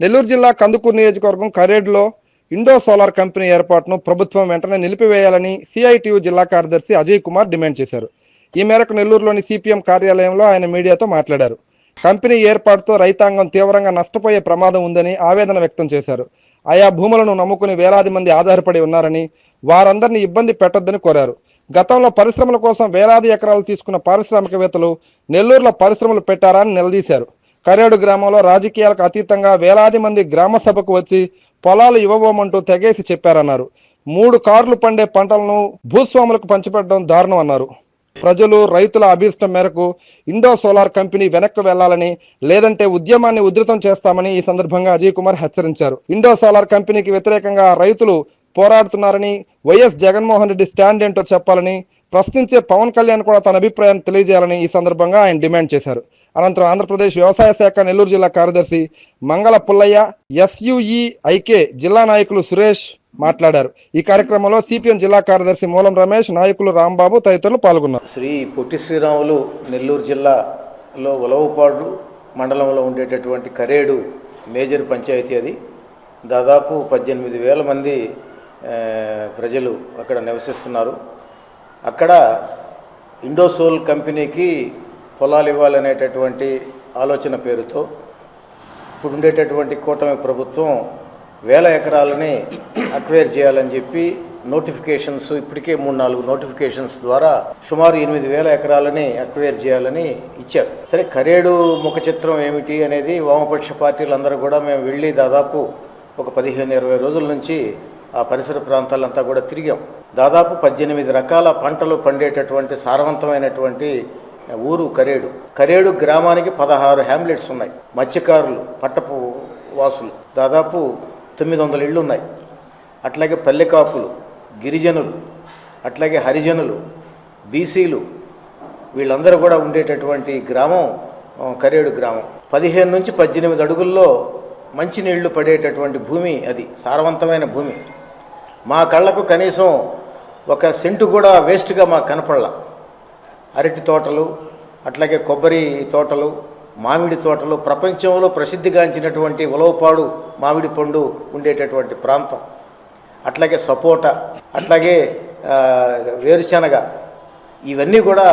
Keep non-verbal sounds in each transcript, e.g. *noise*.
నెల్లూరు జిల్లా కందుకూరు నియోజకవర్గం కరేడ్లో Indo solar company ఏర్పాటును ప్రభుత్వం వెంటనే నిలిపివేయాలని సిఐటియు జిల్లా కార్యదర్శి అజయ్ కుమార్ డిమాండ్ చేశారు. ఈ మేరకు నెల్లూరులోని సిపిఎం కార్యాలయంలో ఆయన మీడియాతో మాట్లాడారు. కంపెనీ ఏర్పాటుతో రైతాంగం తీవ్రంగా నష్టపోయే ప్రమాదం ఉందని ఆవేదన వ్యక్తం చేశారు. ఆయా భూములను నమ్ముకుని వేలాది మంది ఆధారపడి ఉన్నారని వారందరినీ ఇబ్బంది పెట్టొద్దని కోరారు. గతంలో పరిశ్రమల కోసం వేలాది ఎకరాలు తీసుకున్న పారిశ్రామికవేత్తలు నెల్లూరులో పరిశ్రమలు పెట్టారని నిలదీశారు. కరేడు గ్రామంలో రాజకీయాలకు అతీతంగా వేలాది మంది గ్రామ సభకు వచ్చి పొలాలు ఇవ్వబోమంటూ తెగేసి చెప్పారన్నారు. మూడు కార్లు పండే పంటలను భూస్వాములకు పంచిపెట్టడం దారుణం అన్నారు. ప్రజలు రైతుల అభీష్టం మేరకు ఇండో సోలార్ కంపెనీ వెనక్కి వెళ్ళాలని లేదంటే ఉద్యమాన్ని ఉధృతం చేస్తామని ఈ సందర్భంగా అజయ్ కుమార్ హెచ్చరించారు. ఇండో సోలార్ కంపెనీకి వ్యతిరేకంగా రైతులు పోరాడుతున్నారని వైఎస్ జగన్మోహన్ రెడ్డి స్టాండ్ ఏంటో చెప్పాలని ప్రశ్నించే పవన్ కళ్యాణ్ కూడా తన అభిప్రాయాన్ని తెలియజేయాలని ఈ సందర్భంగా ఆయన డిమాండ్ చేశారు. అనంతరం ఆంధ్రప్రదేశ్ వ్యవసాయ శాఖ నెల్లూరు జిల్లా కార్యదర్శి మంగళ పుల్లయ్య ఎస్యుఈ ఐకే జిల్లా నాయకులు సురేష్ మాట్లాడారు. ఈ కార్యక్రమంలో సిపిఎం జిల్లా కార్యదర్శి మూలం రమేష్ నాయకులు రాంబాబు తదితరులు పాల్గొన్నారు. శ్రీ పొట్టి శ్రీరాములు నెల్లూరు జిల్లాలో ఉలవపాడు మండలంలో ఉండేటటువంటి కరేడు మేజర్ పంచాయతీ అది. దాదాపు పద్దెనిమిది వేల మంది ప్రజలు అక్కడ నివసిస్తున్నారు. అక్కడ ఇండోసోల్ కంపెనీకి పొలాలు ఇవ్వాలనేటటువంటి ఆలోచన పేరుతో ఇప్పుడు ఉండేటటువంటి కూటమి ప్రభుత్వం వేల ఎకరాలని అక్వైర్ చేయాలని చెప్పి నోటిఫికేషన్స్ ఇప్పటికే మూడు నాలుగు నోటిఫికేషన్స్ ద్వారా సుమారు ఎనిమిది వేల ఎకరాలని అక్వైర్ చేయాలని ఇచ్చారు. సరే కరేడు ముఖ చిత్రం ఏమిటి అనేది వామపక్ష పార్టీలందరూ కూడా మేము వెళ్ళి దాదాపు ఒక పదిహేను ఇరవై రోజుల నుంచి ఆ పరిసర ప్రాంతాలంతా కూడా తిరిగాం. దాదాపు పద్దెనిమిది రకాల పంటలు పండేటటువంటి సారవంతమైనటువంటి ఊరు కరేడు. కరేడు గ్రామానికి పదహారు హ్యామ్లెట్స్ ఉన్నాయి. మత్స్యకారులు పట్టపు వాసులు. దాదాపు తొమ్మిది వందల ఇళ్ళు ఉన్నాయి. అట్లాగే పల్లెకాపులు గిరిజనులు అట్లాగే హరిజనులు బీసీలు వీళ్ళందరూ కూడా ఉండేటటువంటి గ్రామం కరేడు గ్రామం. పదిహేను నుంచి పద్దెనిమిది అడుగుల్లో మంచినీళ్ళు పడేటటువంటి భూమి అది సారవంతమైన భూమి. మా కళ్ళకు కనీసం ఒక సెంటు కూడా వేస్ట్గా మాకు కనపడలా. అరటి తోటలు అట్లాగే కొబ్బరి తోటలు మామిడి తోటలు ప్రపంచంలో ప్రసిద్ధిగాంచినటువంటి ఉలవపాడు మామిడి పండు ఉండేటటువంటి ప్రాంతం. అట్లాగే సపోటా అట్లాగే వేరుశనగ. ఇవన్నీ కూడా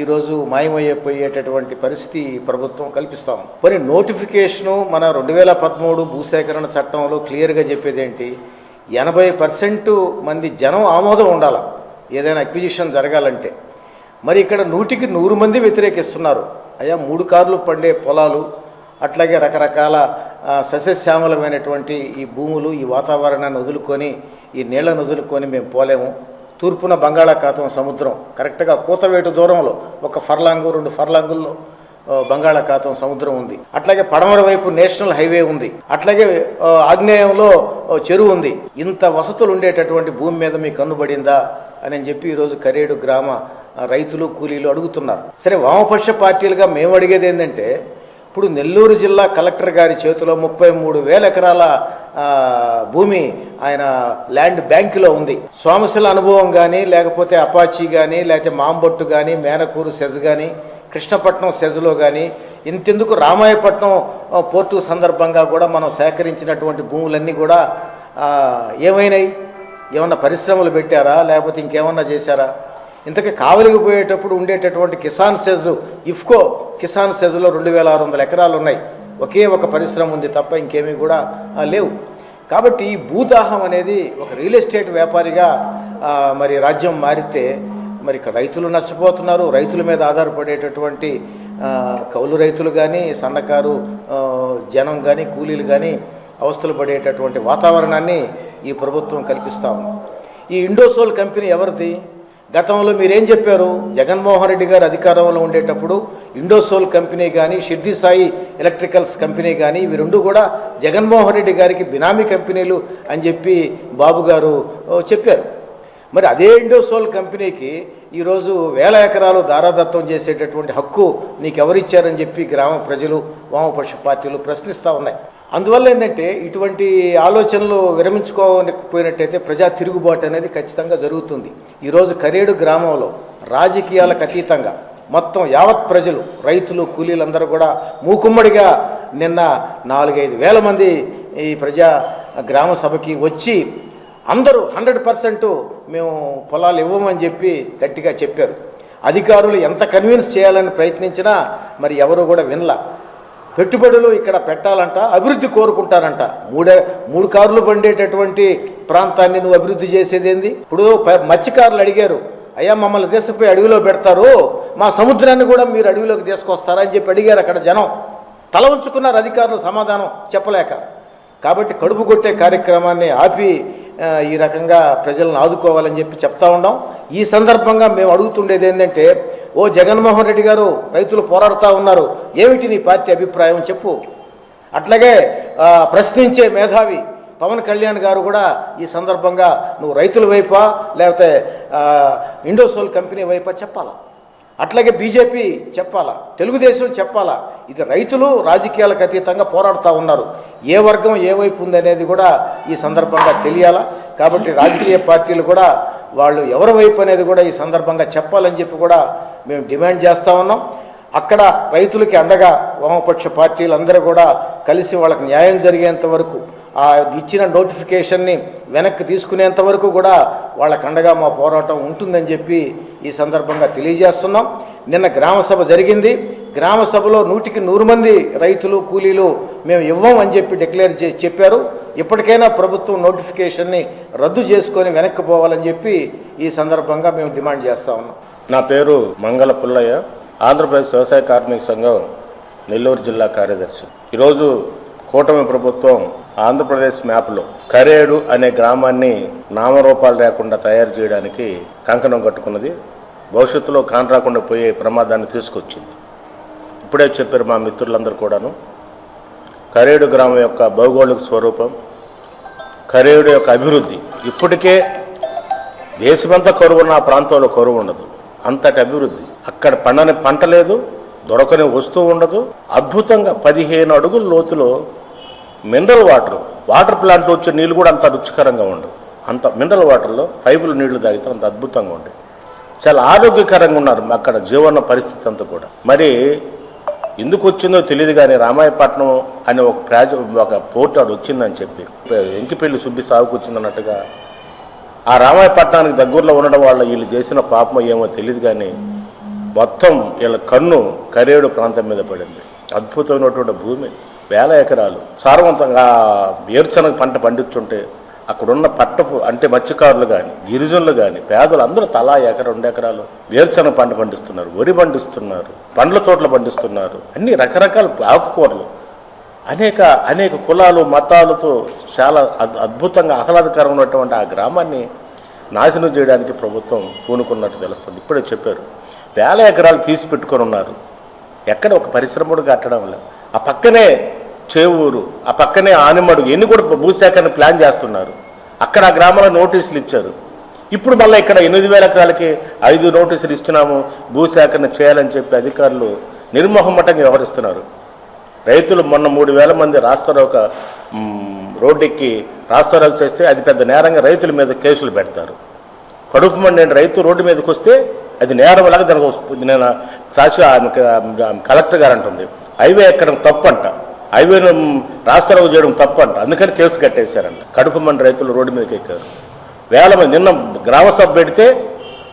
ఈరోజు మాయమయ్యిపోయేటటువంటి పరిస్థితి ప్రభుత్వం కల్పిస్తాం మరి నోటిఫికేషను మన రెండు వేల పదమూడు భూసేకరణ చట్టంలో క్లియర్గా చెప్పేది ఏంటి ఎనభై పర్సెంట్ మంది జనం ఆమోదం ఉండాలి. ఏదైనా అక్విజిషన్ జరగాలంటే. మరి ఇక్కడ నూటికి నూరు మంది వ్యతిరేకిస్తున్నారు. అయ్యా మూడు కార్లు పండే పొలాలు అట్లాగే రకరకాల సస్యశ్యామలమైనటువంటి ఈ భూములు ఈ వాతావరణాన్ని వదులుకొని ఈ నీళ్ళను వదులుకొని మేము పోలేము. తూర్పున బంగాళాఖాతం సముద్రం. కరెక్ట్గా కూతవేటు దూరంలో ఒక ఫర్లాంగు రెండు ఫర్లాంగుల్లో బంగాళాఖాతం సముద్రం ఉంది. అట్లాగే పడమర వైపు నేషనల్ హైవే ఉంది. అట్లాగే ఆగ్నేయంలో చెరువు ఉంది. ఇంత వసతులు ఉండేటటువంటి భూమి మీద మీకు కన్నుబడిందా అని చెప్పి ఈరోజు కరేడు గ్రామ రైతులు కూలీలు అడుగుతున్నారు. సరే వామపక్ష పార్టీలుగా మేము అడిగేది ఏంటంటే ఇప్పుడు నెల్లూరు జిల్లా కలెక్టర్ గారి చేతిలో ముప్పై మూడు వేల ఎకరాల భూమి ఆయన ల్యాండ్ బ్యాంకులో ఉంది. సోమశిల అనుభవం కానీ లేకపోతే అపాచీ కానీ లేకపోతే మాంబొట్టు కానీ మేనకూరు సెజ్ కానీ కృష్ణపట్నం సెజ్లో కానీ ఇంతెందుకు రామాయపట్నం పోర్టు సందర్భంగా కూడా మనం సేకరించినటువంటి భూములన్నీ కూడా ఏమైనాయి? ఏమన్నా పరిశ్రమలు పెట్టారా? లేకపోతే ఇంకేమన్నా చేశారా? ఇంతకీ కావలికి పోయేటప్పుడు ఉండేటటువంటి కిసాన్ సెజ్ ఇఫ్కో కిసాన్ సెజ్లో రెండు వేల ఆరు వందల ఎకరాలు ఉన్నాయి ఒకే ఒక పరిశ్రమ ఉంది తప్ప ఇంకేమీ కూడా లేవు. కాబట్టి ఈ భూదాహం అనేది ఒక రియల్ ఎస్టేట్ వ్యాపారిగా మరి రాజ్యం మారితే మరి ఇక్కడ రైతులు నష్టపోతున్నారు. రైతుల మీద ఆధారపడేటటువంటి కౌలు రైతులు కానీ సన్నకారు జనం కానీ కూలీలు కానీ అవస్థలు పడేటటువంటి వాతావరణాన్ని ఈ ప్రభుత్వం కల్పిస్తూ ఉంది. ఈ ఇండోసోల్ కంపెనీ ఎవరిది? గతంలో మీరేం చెప్పారు? జగన్మోహన్ రెడ్డి గారు అధికారంలో ఉండేటప్పుడు ఇండోసోల్ కంపెనీ కానీ షిర్ది సాయి ఎలక్ట్రికల్స్ కంపెనీ కానీ ఇవి రెండు కూడా జగన్మోహన్ రెడ్డి గారికి బినామీ కంపెనీలు అని చెప్పి బాబు గారు చెప్పారు. మరి అదే ఇండోసోల్ కంపెనీకి ఈరోజు వేల ఎకరాలు దారాదత్తం చేసేటటువంటి హక్కు నీకు ఎవరిచ్చారని చెప్పి గ్రామ ప్రజలు వామపక్ష పార్టీలు ప్రశ్నిస్తూ ఉన్నాయి. అందువల్ల ఏంటంటే ఇటువంటి ఆలోచనలు విరమించుకోకపోయినట్టయితే ప్రజా తిరుగుబాటు అనేది ఖచ్చితంగా జరుగుతుంది. ఈరోజు కరేడు గ్రామంలో రాజకీయాలకు అతీతంగా మొత్తం యావత్ ప్రజలు రైతులు కూలీలందరూ కూడా మూకుమ్మడిగా నిన్న నాలుగైదు వేల మంది ఈ ప్రజా గ్రామ సభకి వచ్చి అందరూ హండ్రెడ్ పర్సెంట్ మేము పొలాలు ఇవ్వమని చెప్పి గట్టిగా చెప్పారు. అధికారులు ఎంత కన్విన్స్ చేయాలని ప్రయత్నించినా మరి ఎవరు కూడా వినలా. పెట్టుబడులు ఇక్కడ పెట్టాలంట అభివృద్ధి కోరుకుంటారంట. మూడే మూడు కార్లు పండేటటువంటి ప్రాంతాన్ని నువ్వు అభివృద్ధి చేసేది ఏంది? ఇప్పుడు మత్స్యకారులు అడిగారు. అయ్యా మమ్మల్ని తీసుకుపోయి అడవిలో పెడతారు. మా సముద్రాన్ని కూడా మీరు అడవిలోకి తీసుకొస్తారా అని చెప్పి అడిగారు అక్కడ జనం. తల ఉంచుకున్నారు అధికారులు సమాధానం చెప్పలేక. కాబట్టి కడుపు కొట్టే కార్యక్రమాన్ని ఆపి ఈ రకంగా ప్రజలను ఆదుకోవాలని చెప్పి చెప్తా ఉన్నాం ఈ సందర్భంగా మేము అడుగుతుండేది ఏంటంటే ఓ జగన్మోహన్ రెడ్డి గారు రైతులు పోరాడుతూ ఉన్నారు. ఏమిటి నీ పార్టీ అభిప్రాయం చెప్పు. అట్లాగే ప్రశ్నించే మేధావి పవన్ కళ్యాణ్ గారు కూడా ఈ సందర్భంగా నువ్వు రైతుల వైపా లేకపోతే ఇండోసోల్ కంపెనీ వైపా చెప్పాలా? అట్లాగే బీజేపీ చెప్పాలా? తెలుగుదేశం చెప్పాలా? ఇది రైతులు రాజకీయాలకు అతీతంగా పోరాడుతూ ఉన్నారు. ఏ వర్గం ఏ వైపు ఉందనేది కూడా ఈ సందర్భంగా తెలియాలా? కాబట్టి రాజకీయ పార్టీలు కూడా వాళ్ళు ఎవరి వైపు అనేది కూడా ఈ సందర్భంగా చెప్పాలని చెప్పి కూడా మేము డిమాండ్ చేస్తూ ఉన్నాం. అక్కడ రైతులకి అండగా వామపక్ష పార్టీలందరూ కూడా కలిసి వాళ్ళకి న్యాయం జరిగేంత వరకు ఆ ఇచ్చిన నోటిఫికేషన్ని వెనక్కి తీసుకునేంత వరకు కూడా వాళ్ళకి అండగా మా పోరాటం ఉంటుందని చెప్పి ఈ సందర్భంగా తెలియజేస్తున్నాం. నిన్న గ్రామసభ జరిగింది. గ్రామసభలో నూటికి నూరు మంది రైతులు కూలీలు మేము ఇవ్వం అని చెప్పి డిక్లేర్ చేసి చెప్పారు. ఇప్పటికైనా ప్రభుత్వం నోటిఫికేషన్ని రద్దు చేసుకొని వెనక్కి పోవాలని చెప్పి ఈ సందర్భంగా మేము డిమాండ్ చేస్తా ఉన్నాం. నా పేరు మంగళ పుల్లయ్య ఆంధ్రప్రదేశ్ వ్యవసాయ కార్మిక సంఘం నెల్లూరు జిల్లా కార్యదర్శి. ఈరోజు కూటమి ప్రభుత్వం ఆంధ్రప్రదేశ్ మ్యాప్లో కరేడు అనే గ్రామాన్ని నామరూపాలు లేకుండా తయారు చేయడానికి కంకణం కట్టుకున్నది. భవిష్యత్తులో కాన్ రాకుండా పోయే ప్రమాదాన్ని తీసుకొచ్చింది. ఇప్పుడే చెప్పారు మా మిత్రులందరూ కూడాను. కరేడు గ్రామం యొక్క భౌగోళిక స్వరూపం కరేడు యొక్క అభివృద్ధి. ఇప్పటికే దేశమంతా కరువు ఉన్న ఆ ప్రాంతంలో కరువు ఉండదు. అంతటి అభివృద్ధి. అక్కడ పండని పంట లేదు దొరకని వస్తువు ఉండదు. అద్భుతంగా పదిహేను అడుగుల లోతులో మినరల్ వాటర్ వాటర్ ప్లాంట్లో వచ్చే నీళ్ళు కూడా అంత రుచికరంగా ఉండవు. అంత మినరల్ వాటర్లో పైపులు నీళ్ళు తాగితే అంత అద్భుతంగా ఉండే చాలా ఆరోగ్యకరంగా ఉన్నారు అక్కడ జీవన పరిస్థితి అంతా కూడా. మరి ఎందుకు వచ్చిందో తెలియదు కానీ రామాయపట్నం అనే ఒక ప్రాజ ఒక పోర్ట్ ఆడు వచ్చిందని చెప్పి. ఎంకిపెళ్ళి సుబ్బి సాగుకు వచ్చిందన్నట్టుగా. ఆ రామాయపట్నానికి దగ్గరలో ఉండడం వల్ల వీళ్ళు చేసిన పాపం ఏమో తెలియదు కానీ మొత్తం వీళ్ళ కన్ను కరేడు ప్రాంతం మీద పడింది. అద్భుతమైనటువంటి భూమి వేల ఎకరాలు. సారవంతంగా వేరుశనగ పంట పండించుంటే అక్కడున్న పట్టపు అంటే మత్స్యకారులు కానీ గిరిజనులు కానీ పేదలు అందరూ తలా ఎకర రెండు ఎకరాలు వేరుశనగ పంట పండిస్తున్నారు వరి పండిస్తున్నారు పండ్ల తోటలు పండిస్తున్నారు అన్ని రకరకాల ఆకుకూరలు అనేక అనేక కులాలు మతాలతో చాలా అద్- అద్భుతంగా ఆహ్లాదకరం ఉన్నటువంటి ఆ గ్రామాన్ని నాశనం చేయడానికి ప్రభుత్వం పూనుకున్నట్టు తెలుస్తుంది. ఇప్పుడే చెప్పారు. వేల ఎకరాలు తీసి పెట్టుకొని ఉన్నారు. ఎక్కడ ఒక పరిశ్రమ కూడా కట్టడం లేదు ఆ పక్కనే చేవూరు ఆ పక్కనే ఆనిమడుగు ఎన్ని కూడా భూసేకరణ ప్లాన్ చేస్తున్నారు. అక్కడ ఆ గ్రామంలో నోటీసులు ఇచ్చారు. ఇప్పుడు మళ్ళీ ఇక్కడ ఎనిమిది వేల ఎకరాలకి ఐదు నోటీసులు ఇస్తున్నాము భూసేకరణ చేయాలని చెప్పి అధికారులు నిర్మోహమటంగా వ్యవహరిస్తున్నారు. రైతులు మొన్న మూడు వేల మంది రాస్తారోక రోడ్డెక్కి రాస్తారోక చేస్తే అది పెద్ద నేరంగా రైతుల మీద కేసులు పెడతారు. కడుపు మండి రైతు రోడ్డు మీదకి వస్తే అది నేరం లాగా దానికి నేను సాక్షి కలెక్టర్ గారు అంటుంది హైవే ఎక్కడం తప్పంట. హైవేను రాస్తారోగు చేయడం తప్పంట. అందుకని కేసు కట్టేశారంట. కడుపు మండి రైతులు రోడ్డు మీదకి ఎక్కారు. వేల మంది నిన్న గ్రామ సభ పెడితే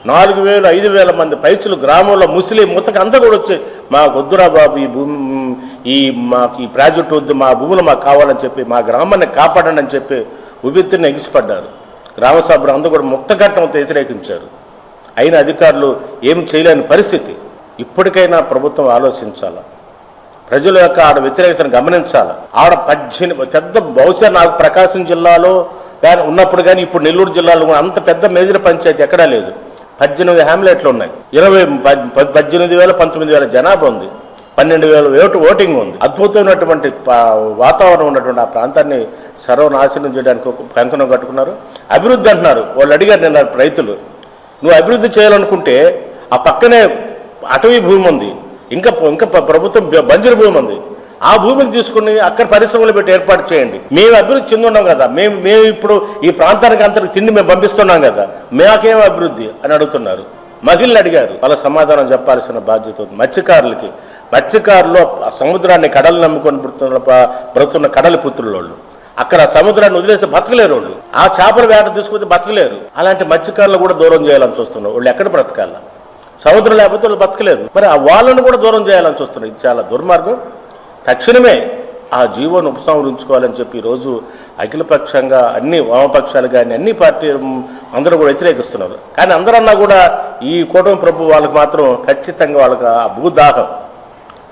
నాలుగు వేలు ఐదు వేల మంది పైచులు గ్రామంలో ముస్లిం ముతక అంతా కూడా వచ్చి మా వద్దురా బాబు ఈ భూమి ఈ మాకు ఈ ప్రాజెక్టు వద్దు మా భూములు మాకు కావాలని చెప్పి మా గ్రామాన్ని కాపాడండి అని చెప్పి ఉబెత్తిని ఎగిసిపడ్డారు. గ్రామ సభ్యులు అందరూ కూడా ముక్తఘట్టంతో వ్యతిరేకించారు. అయిన అధికారులు ఏం చేయలేని పరిస్థితి. ఇప్పటికైనా ప్రభుత్వం ఆలోచించాలా? ప్రజల యొక్క ఆడ వ్యతిరేకతను గమనించాలి. ఆడ పద్దెనిమిది పెద్ద బహుశా నాకు ప్రకాశం జిల్లాలో కానీ ఉన్నప్పుడు కానీ ఇప్పుడు నెల్లూరు జిల్లాలో కూడా అంత పెద్ద మేజర్ పంచాయతీ ఎక్కడా లేదు. పద్దెనిమిది హ్యామ్లెట్లు ఉన్నాయి. ఇరవై పద్- పద్దెనిమిది వేల పంతొమ్మిది వేల జనాభా ఉంది. పన్నెండు వేల ఓటు ఓటింగ్ ఉంది. అద్భుతమైనటువంటి వాతావరణం ఉన్నటువంటి ఆ ప్రాంతాన్ని సర్వనాశనం చేయడానికి ఒక కంకణం కట్టుకున్నారు. అభివృద్ధి అంటున్నారు. వాళ్ళు అడిగారు నిన్న రైతులు. నువ్వు అభివృద్ధి చేయాలనుకుంటే ఆ పక్కనే అటవీ భూమి ఉంది. ఇంకా ఇంకా ప్రభుత్వం బంజరు భూమి ఉంది. ఆ భూమిని తీసుకుని అక్కడ పరిశ్రమలు పెట్టి ఏర్పాటు చేయండి. మేము అభివృద్ధి చెందున్నాం కదా. మేము మేము ఇప్పుడు ఈ ప్రాంతానికి అంతటి తిండి మేము పంపిస్తున్నాం కదా. మాకేం అభివృద్ధి అని అడుగుతున్నారు. మహిళలు అడిగారు. వాళ్ళ సమాధానం చెప్పాల్సిన బాధ్యత ఉంది. మత్స్యకారులకి. మత్స్యకారులు సముద్రాన్ని కడలు నమ్ముకొని పుడుతున్న బ్రతున్న కడలి పుత్రులు వాళ్ళు అక్కడ సముద్రాన్ని వదిలేస్తే బతకలేరు వాళ్ళు. ఆ చేపల వేట తీసుకుంటే బతకలేరు. అలాంటి మత్స్యకారులు కూడా దూరం చేయాలని చూస్తున్నారు. వాళ్ళు ఎక్కడ బ్రతకాల? సముద్రం లేకపోతే వాళ్ళు బతకలేరు. మరి ఆ వాళ్ళను కూడా దూరం చేయాలని చూస్తున్నారు ఇది చాలా దుర్మార్గం. తక్షణమే ఆ జీవోను ఉపసంహరించుకోవాలని చెప్పి ఈరోజు అఖిలపక్షంగా అన్ని వామపక్షాలు కానీ అన్ని పార్టీ అందరూ కూడా వ్యతిరేకిస్తున్నారు. కానీ అందరన్నా కూడా ఈ కూటమి ప్రభు వాళ్ళకి మాత్రం ఖచ్చితంగా వాళ్ళకి ఆ భూదాహం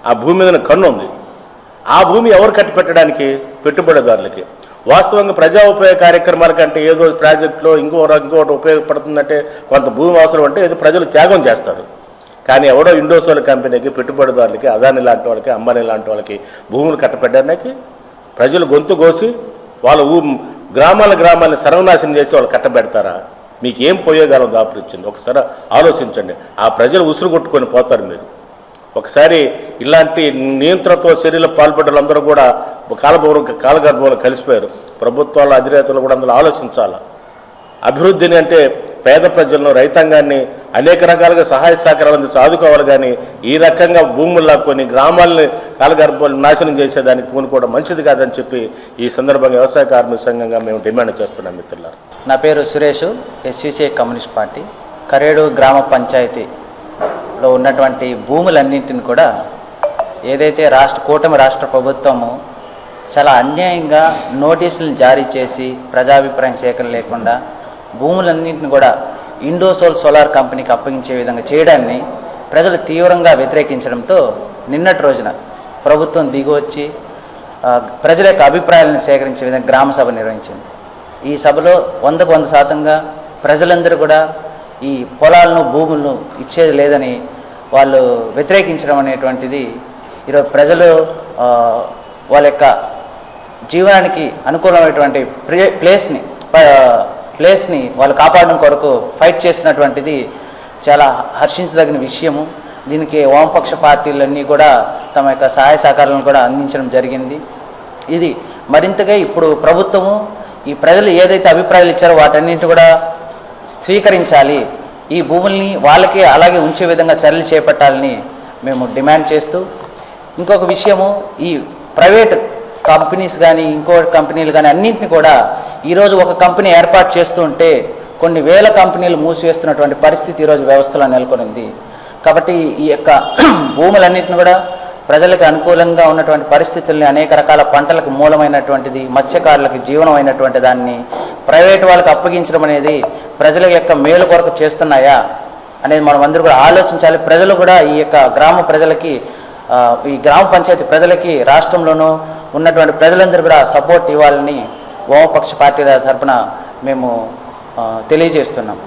ఆ భూమి మీద కన్ను ఉంది. ఆ భూమి ఎవరు కట్టి పెట్టడానికి పెట్టుబడిదారులకి. వాస్తవంగా ప్రజా ఉపయోగ కార్యక్రమాల కంటే ఏదో ప్రాజెక్టులో ఇంకో ఇంకోటి ఉపయోగపడుతుందంటే కొంత భూమి అవసరం అంటే ఏదో ప్రజలు త్యాగం చేస్తారు. కానీ ఎవడో ఇండోసోల్ కంపెనీకి పెట్టుబడిదారులకి అదాని లాంటి వాళ్ళకి అంబానీ లాంటి వాళ్ళకి భూములు కట్టబెట్టడానికి ప్రజలు గొంతు కోసి వాళ్ళ ఊ గ్రామాల గ్రామాలను సర్వనాశనం చేసి వాళ్ళు కట్టబెడతారా? మీకు ఏం పోయేగాలం దాపురిచ్చింది. ఒకసారి ఆలోచించండి. ఆ ప్రజలు ఉసురు కొట్టుకొని పోతారు మీరు. ఒకసారి ఇలాంటి నియంత్రణతో చర్యలు పాల్పడ్డ వాళ్ళందరూ కూడా కాలభవనం కాలగర్భంలో కలిసిపోయారు. ప్రభుత్వాల అధినేతలు కూడా అందులో ఆలోచించాలి? అభివృద్ధిని అంటే పేద ప్రజలను రైతాంగాన్ని అనేక రకాలుగా సహాయ సహకారాలు అందించి ఆదుకోవాలి కానీ ఈ రకంగా భూములు లాక్కొని గ్రామాలని కాలగర్భాలు నాశనం చేసేదానికి పూనుకోవడం మంచిది కాదని చెప్పి ఈ సందర్భంగా వ్యవసాయ కార్మిక సంఘంగా మేము డిమాండ్ చేస్తున్నాం మిత్రులారు. నా పేరు Suresh SUCI communist party Karedu గ్రామ పంచాయతీ లో ఉన్నటువంటి భూములన్నింటిని కూడా ఏదైతే రాష్ట్ర కూటమి రాష్ట్ర ప్రభుత్వము చాలా అన్యాయంగా నోటీసులు జారీ చేసి ప్రజాభిప్రాయం సేకరణ లేకుండా భూములన్నింటిని కూడా ఇండోసోల్ సోలార్ కంపెనీకి అప్పగించే విధంగా చేయడాన్ని ప్రజలు తీవ్రంగా వ్యతిరేకించడంతో నిన్నటి రోజున ప్రభుత్వం దిగువచ్చి ప్రజల యొక్క అభిప్రాయాలను సేకరించే విధంగా గ్రామ సభ నిర్వహించింది. ఈ సభలో వందకు వంద శాతంగా ప్రజలందరూ కూడా ఈ పొలాలను భూములను ఇచ్చేది లేదని వాళ్ళు వ్యతిరేకించడం అనేటువంటిది ఈరోజు ప్రజలు వాళ్ళ యొక్క జీవనానికి అనుకూలమైనటువంటి ప్లేస్ని ప్లేస్ని వాళ్ళు కాపాడడం కొరకు ఫైట్ చేస్తున్నటువంటిది చాలా హర్షించదగిన విషయము. దీనికి వామపక్ష పార్టీలన్నీ కూడా తమ యొక్క సహాయ సహకారాలను కూడా అందించడం జరిగింది. ఇది మరింతగా ఇప్పుడు ప్రభుత్వము ఈ ప్రజలు ఏదైతే అభిప్రాయాలు ఇచ్చారో వాటన్నింటి కూడా స్వీకరించాలి. ఈ భూముల్ని వాళ్ళకే అలాగే ఉంచే విధంగా చర్యలు చేపట్టాలని మేము డిమాండ్ చేస్తూ ఇంకొక విషయము ఈ ప్రైవేట్ కంపెనీస్ కానీ ఇంకో కంపెనీలు కానీ అన్నింటిని కూడా ఈరోజు ఒక కంపెనీ ఏర్పాటు చేస్తూ ఉంటే కొన్ని వేల కంపెనీలు మూసివేస్తున్నటువంటి పరిస్థితి ఈరోజు వ్యవస్థలో నెలకొనింది. కాబట్టి ఈ యొక్క *clears throat* భూములన్నింటిని కూడా ప్రజలకు అనుకూలంగా ఉన్నటువంటి పరిస్థితుల్ని అనేక రకాల పంటలకు మూలమైనటువంటిది మత్స్యకారులకు జీవనమైనటువంటి దాన్ని ప్రైవేట్ వాళ్ళకి అప్పగించడం అనేది ప్రజల యొక్క మేలు కొరకు చేస్తున్నాయా అనేది మనం అందరూ కూడా ఆలోచించాలి. ప్రజలు కూడా ఈ యొక్క గ్రామ ప్రజలకి ఈ గ్రామ పంచాయతీ ప్రజలకి రాష్ట్రంలోనూ ఉన్నటువంటి ప్రజలందరూ కూడా సపోర్ట్ ఇవ్వాలని వామపక్ష పార్టీల తరఫున మేము తెలియజేస్తున్నాం.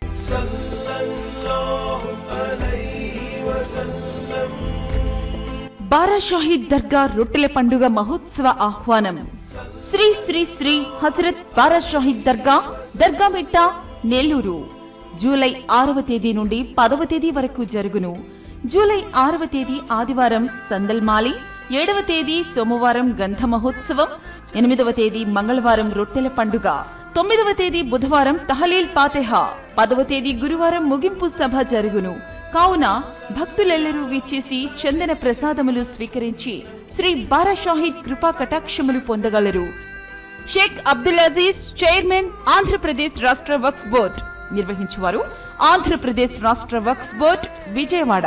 బారాషాహీద్ దర్గా రొట్టెల పండుగ మహోత్సవ ఆహ్వానం. శ్రీ శ్రీ శ్రీ హజరత్ బారాషాహీద్ దర్గా దర్గామిట్ట నెల్లూరు. జూలై ఆరవ తేదీ నుండి పదవ తేదీ వరకు జరుగును. జూలై ఆరవ తేదీ ఆదివారం సందల్మాలి ఏడవ తేదీ సోమవారం గంధ మహోత్సవం ఎనిమిదవ తేదీ మంగళవారం రొట్టెల పండుగ తొమ్మిదవ తేదీ బుధవారం తహలీల్ పాతెహా పదవ తేదీ గురువారం ముగింపు సభ జరుగును. కావున భక్తులెల్లరూ విచ్చేసి చందన ప్రసాదములు స్వీకరించి శ్రీ బారాషాహిద్ కృపా కటాక్షములు పొందగలరు. షేక్ అబ్దుల్ అజీజ్ చైర్మన్ ఆంధ్రప్రదేశ్ రాష్ట్ర వక్ఫ్ బోర్డ్ నిర్వహించువారు ఆంధ్రప్రదేశ్ రాష్ట్ర వక్ఫ్ బోర్డ్ విజయవాడ.